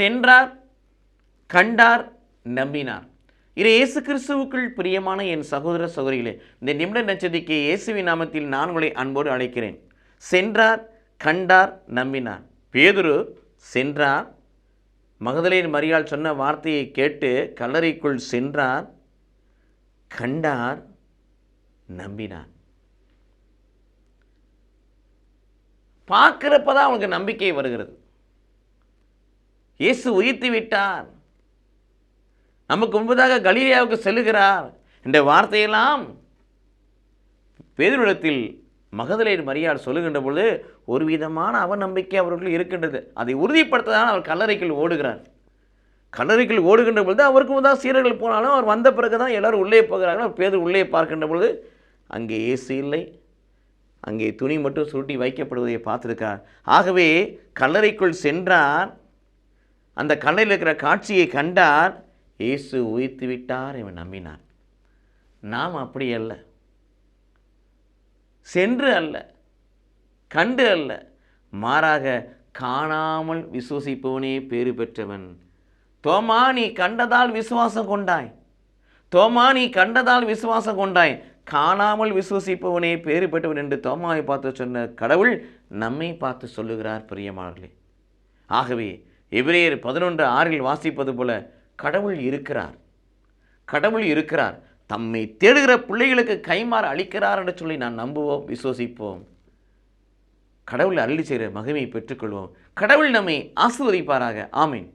சென்றார் கண்டார் நம்பினார். இது இயேசு கிறிஸ்துவுக்குள் பிரியமான என் சகோதர சகோதரிகளே இந்த நிமிட நச்சதிக்கு இயேசுவின் நாமத்தில் நான் உங்களை அன்போடு அழைக்கிறேன். சென்றார் கண்டார் நம்பினார். பேதுரு சென்றார் மகதலேன் மரியாள் சொன்ன வார்த்தையை கேட்டு கல்லறைக்குள் சென்றார் கண்டார் நம்பினார். பார்க்குறப்ப தான் அவனுக்கு நம்பிக்கை வருகிறது. இயேசு உயிர்த்து விட்டார். நமக்கு முன்பதாக கலீலியாவுக்கு செல்லுகிறார் என்ற வார்த்தையெல்லாம் பேதுருடத்தில் மகதலையின் மரியாள் சொல்லுகின்ற பொழுது ஒரு விதமான அவநம்பிக்கை அவர்கள் இருக்கின்றது. அதை உறுதிப்படுத்ததான் அவர் கல்லறைக்குள் ஓடுகிறார். கல்லறைக்குள் ஓடுகின்ற பொழுது அவருக்கு முதல் சீரர்கள் போனாலும் அவர் வந்த பிறகு தான் எல்லோரும் உள்ளே போகிறார்கள். அவர் பேர் உள்ளே பார்க்கின்ற பொழுது அங்கே இயேசு இல்லை. அங்கே துணி மட்டும் சுருட்டி வைக்கப்படுவதை பார்த்துருக்கார் ஆகவே கல்லறைக்குள் சென்றார். அந்த கண்ணையில் இருக்கிற காட்சியை கண்டார். இயேசு உயிர்த்து விட்டார் இவன் நம்பினார். நாம் அப்படி அல்ல. சென்று அல்ல. கண்டு அல்ல. மாறாக காணாமல் விசுவசிப்பவனே பேறு பெற்றவன். தோமா நீ கண்டதால் விசுவாசம் கொண்டாய். தோமா நீ கண்டதால் விசுவாசம் கொண்டாய். காணாமல் விசுவசிப்பவனே பேறு பெற்றவன் என்று தோமாவை பார்த்து சொன்ன கடவுள் நம்மை பார்த்து சொல்லுகிறார் பிரியமானர்களே ஆகவே எபிரேயர் பதினொன்று ஆறில் வாசிப்பது போல கடவுள் இருக்கிறார். கடவுள் இருக்கிறார். தம்மை தேடுகிற பிள்ளைகளுக்கு கைமாறு அளிக்கிறார் என்று சொல்லி நான் நம்புவோம் விசுவசிப்போம். கடவுள் அருளி செய்கிற மகிமையை பெற்றுக்கொள்வோம். கடவுள் நம்மை ஆசிர்வதிப்பாராக. ஆமீன்.